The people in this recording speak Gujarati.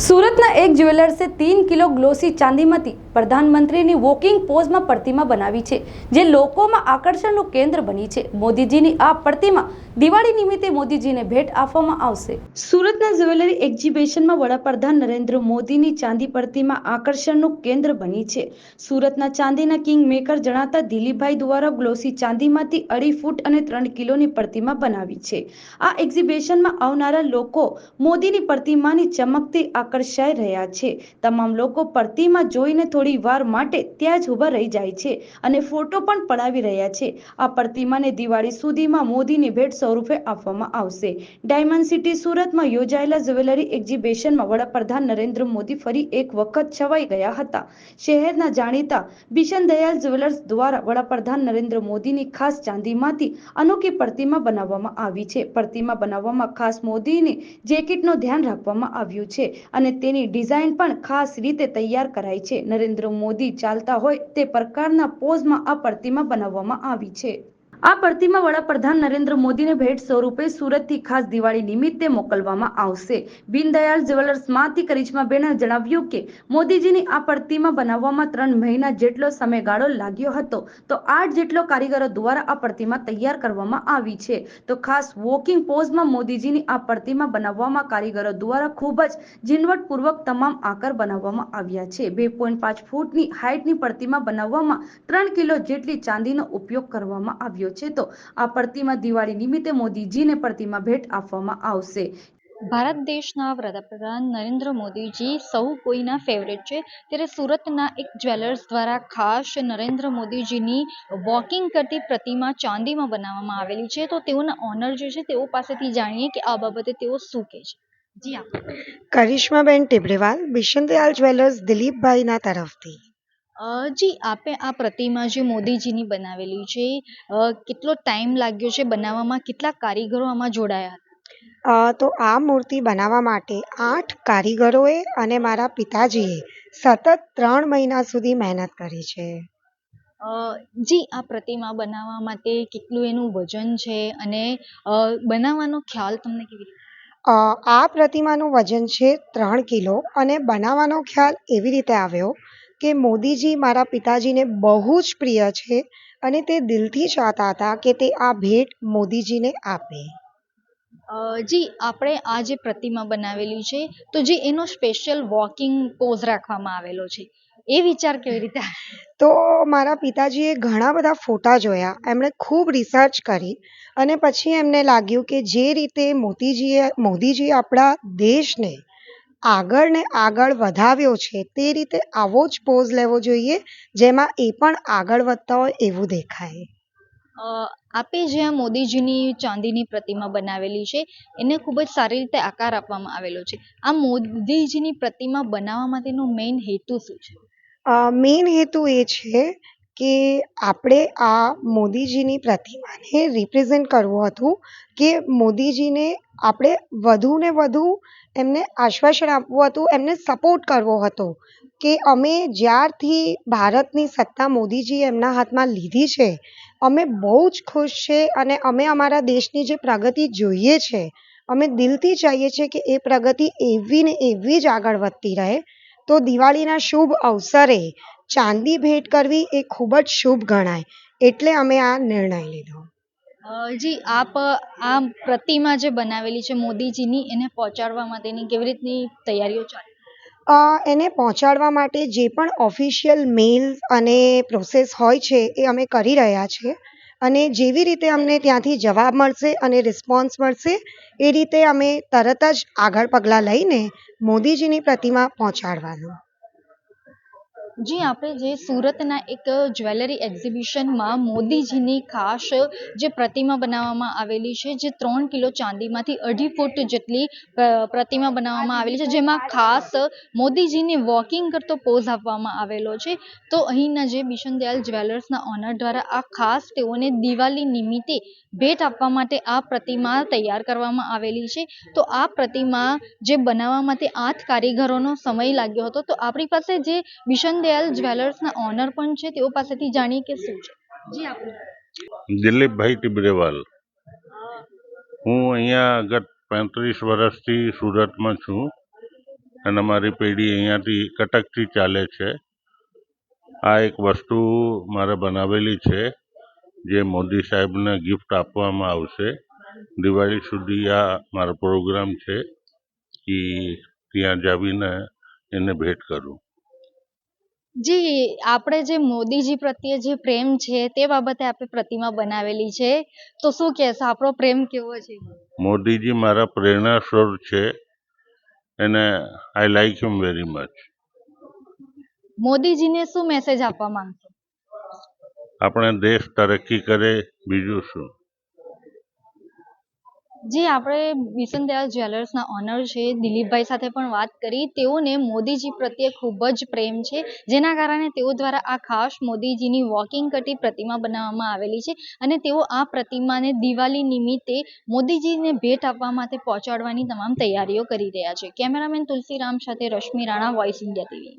સુરતના એક જ્વેલર્સે તીન કિલો ગ્લોસી ચાંદીમાંથી પ્રધાનમંત્રીની વોકિંગ પોઝમાં પ્રતિમા બનાવી છે, જે લોકોમાં આકર્ષણનું કેન્દ્ર બની છે. મોદીજીની આ પ્રતિમા દિવાળી નિમિત્તે મોદીજીને ભેટ આપવામાં આવશે. સુરતના જ્વેલરી એક્ઝિબિશનમાં વડાપ્રધાન નરેન્દ્ર મોદીની ચાંદી પ્રતિમા આકર્ષણનું કેન્દ્ર બની છે. સુરતના ચાંદીના કિંગ મેકર જણાતા દિલીપભાઈ દ્વારા ગ્લોસી ચાંદીમાંથી અઢી ફૂટ અને ત્રણ કિલોની પ્રતિમા બનાવી છે. આ એક્ઝિબિશનમાં આવનારા લોકો મોદીની પ્રતિમાની ચમકથી આકર્ષાઈ રહ્યા છે. તમામ લોકો પ્રતિમા જોઈને થોડી વાર માટે ત્યાં જ ઊભા રહી જાય છે અને ફોટો પણ પડાવી રહ્યા છે. આ પ્રતિમાને દિવાળી સુધીમાં મોદીની ભેટ સ્વરૂપે આપવામાં આવશે. ડાયમંડ સિટી સુરતમાં યોજાયેલા જ્વેલરી એક્ઝિબિશનમાં વડાપ્રધાન નરેન્દ્ર મોદી ફરી એક વખત છવાઈ ગયા હતા. શહેરના જાણીતા બિશન દયાલ જ્વેલર્સ દ્વારા વડાપ્રધાન નરેન્દ્ર મોદીની ખાસ ચાંદીમાંથી અનોખી પ્રતિમા બનાવવામાં આવી છે. પ્રતિમા બનાવવામાં ખાસ મોદીની જેકેટનું ધ્યાન રાખવામાં આવ્યું છે. અને તેની ડિઝાઇન પણ ખાસ રીતે તૈયાર કરાઈ છે. નરેન્દ્ર મોદી ચાલતા હોય તે પ્રકારના પોઝમાં આ પ્રતિમા બનાવવામાં આવી છે. આ પ્રતિમા વડાપ્રધાન નરેન્દ્ર મોદીને ભેટ સ્વરૂપે સુરતથી ખાસ દિવાળી નિમિત્તે મોકલવામાં આવશે. દીનદયાળ જ્વેલર્સમાંથી કરિશ્માબેને જણાવ્યું કે, મોદીજીની આ પ્રતિમા બનાવવામાં ત્રણ મહિના જેટલો સમયગાળો લાગ્યો હતો. તો આઠ જેટલો કારીગરો દ્વારા આ પ્રતિમા તૈયાર કરવામાં આવી છે. તો ખાસ વોકિંગ પોઝમાં મોદીજીની આ પ્રતિમા બનાવવામાં કારીગરો દ્વારા ખૂબ જ ઝીણવટપૂર્વક તમામ આકાર બનાવવામાં આવ્યા છે. બે પોઈન્ટ પાંચ ફૂટની હાઇટની પ્રતિમા બનાવવામાં ત્રણ કિલો જેટલી ચાંદીનો ઉપયોગ કરવામાં આવ્યો છે તો આ પ્રતિમા દિવાળી નિમિત્તે મોદીજીને પ્રતિમા ભેટ આપવામાં આવશે. ભારત દેશના વડાપ્રધાન નરેન્દ્ર મોદીજી સૌ કોઈના ફેવરેટ છે. ત્યારે સુરતના એક જ્વેલર્સ દ્વારા ખાસ નરેન્દ્ર મોદીજીની વોકિંગ કરતી પ્રતિમા ચાંદીમાં બનાવવામાં આવેલી છે. તો તેઓના ઓનર જે છે તેઓ પાસેથી જાણીએ કે આ બાબતે તેઓ શું કહે છે. જી હા. કરિશ્માબેન ટેબરેવાલ બિશનદયાલ જ્વેલર્સ દિલીપભાઈના તરફથી. જી આપે આ પ્રતિમા જે મોદીજીની બનાવેલી છે કેટલો ટાઈમ લાગ્યો છે બનાવવામાં? કેટલા કારીગરો આમાં જોડાયા હતા? અ, તો આ મૂર્તિ બનાવવા માટે આઠ કારીગરોએ અને મારા પિતાજીએ સતત ત્રણ મહિના સુધી મહેનત કરી છે. અ, જી આ પ્રતિમા બનાવવા માટે કેટલું એનું વજન છે અને અ, બનાવવાનો ખ્યાલ તમને કેવી રીતે? અ, આ પ્રતિમાનું વજન છે ત્રણ કિલો અને બનાવવાનો ખ્યાલ એવી રીતે આવ્યો કે મોદીજી મારા પિતાજીને બહુ જ પ્રિય છે અને તે દિલથી ચાહતા હતા કે તે આ ભેટ મોદીજીને આપે. જી આપણે આ જે પ્રતિમા બનાવેલી છે તો જે એનો સ્પેશિયલ વોકિંગ પોઝ રાખવામાં આવેલો છે એ વિચાર કેવી રીતે તો મારા પિતાજીએ ઘણા બધા ફોટા જોયા એમણે ખૂબ રિસર્ચ કરી અને પછી એમને લાગ્યું કે જે રીતે મોદીજીએ મોદીજીએ આપણા દેશને આગળ ને આગળ વધાવ્યો છે તે રીતે આવો જ પોઝ લેવો જોઈએ જેમાં એ પણ આગળ વધતા હોય એવું દેખાય. આપે જ્યાં મોદીજીની ચાંદીની પ્રતિમા બનાવેલી છે એને ખૂબ જ સારી રીતે આકાર આપવામાં આવેલો છે. આ મોદીજીની પ્રતિમા બનાવવા માટેનો મેઇન હેતુ શું છે? મેઇન હેતુ એ છે કે આપણે આ મોદીજીની પ્રતિમાને રિપ્રેઝેન્ટ કરવું હતું કે મોદીજીને આપણે વધુ ને વધુ એમને આશ્વાસન આપવું હતું, એમને સપોર્ટ કરવો હતો કે અમે જ્યારથી ભારતની સત્તા મોદીજીએ એમના હાથમાં લીધી છે, અમે બહુ જ ખુશ છે અને અમે અમારા દેશની જે પ્રગતિ જોઈએ છે, અમે દિલથી ચાહીએ છીએ કે એ પ્રગતિ એવી ને એવી જ આગળ વધતી રહે. તો દિવાળીના શુભ અવસરે ચાંદી ભેટ કરવી એ ખૂબ જ શુભ ગણાય એટલે અમે આ નિર્ણય લીધો. જી આપ આ પ્રતિમા જે બનાવેલી છે મોદીજીની એને પહોંચાડવા માટેની કેવી રીતની તૈયારીઓ ચાલે? એને પહોંચાડવા માટે જે પણ ઓફિશિયલ મેલ અને પ્રોસેસ હોય છે એ અમે કરી રહ્યા છીએ અને જેવી રીતે અમને ત્યાંથી જવાબ મળશે અને રિસ્પોન્સ મળશે એ રીતે અમે તરત જ આગળ પગલાં લઈને મોદીજીની પ્રતિમા પહોંચાડવાનું. જી, આપણે જે સુરતના એક જ્વેલરી એક્ઝિબિશનમાં મોદીજીની ખાસ જે પ્રતિમા બનાવવામાં આવેલી છે, જે ત્રણ કિલો ચાંદીમાંથી અઢી ફૂટ જેટલી પ્રતિમા બનાવવામાં આવેલી છે, જેમાં ખાસ મોદીજીને વોકિંગ કરતો પોઝ આપવામાં આવેલો છે. તો અહીંના જે બિશન દયાલ જ્વેલર્સના ઓનર દ્વારા આ ખાસ તેઓને દિવાળી નિમિત્તે ભેટ આપવા માટે આ પ્રતિમા તૈયાર કરવામાં આવેલી છે. તો આ પ્રતિમા જે બનાવવા માટે આઠ કારીગરોનો સમય લાગ્યો હતો. તો આપણી પાસે જે બિશન દયાલ જ્વેલર્સના ઓનર પણ છે, તેઓ પાસેથી જાણીએ કે શું છે. દિલીપભાઈ ટીબરેવાલ. હું અહીંયા ગત પાંત્રીસ વર્ષથી સુરતમાં છું અને મારી પેઢી અહીંયાથી કટકથી ચાલે છે. આ એક વસ્તુ મારે બનાવેલી છે, જે મોદી સાહેબને ગિફ્ટ આપવામાં આવશે. દિવાળી સુધી આ મારો પ્રોગ્રામ છે કે ત્યાં જાવીને એને ભેટ કરું. જી આપણે જે મોદીજી પ્રત્યે જે પ્રેમ છે તે બાબતે આપણે પ્રતિમા બનાવેલી છે. તો શું કહેશો આપણો પ્રેમ કેવો છે? મોદીજી મારા પ્રેરણા સ્વરૂપ છે. અને I like him very much મોદીજીને શું મેસેજ આપવા માંગશો? આપણે દેશ તરક્કી કરે બીજું શું? જી આપણે બિશન દયાલ જ્વેલર્સના ઓનર છે, દિલીપભાઈ સાથે પણ વાત કરી, તેઓને મોદીજી પ્રત્યે ખૂબ જ પ્રેમ છે, જેના કારણે તેઓ દ્વારા આ ખાસ મોદીજીની વોકિંગ કરતી પ્રતિમા બનાવવામાં આવેલી છે અને તેઓ આ પ્રતિમાને દિવાળી નિમિત્તે મોદીજીને ભેટ આપવા માટે પહોંચાડવાની તમામ તૈયારીઓ કરી રહ્યા છે. કેમેરામેન તુલસીરામ સાથે Rashmi Rana voice India TV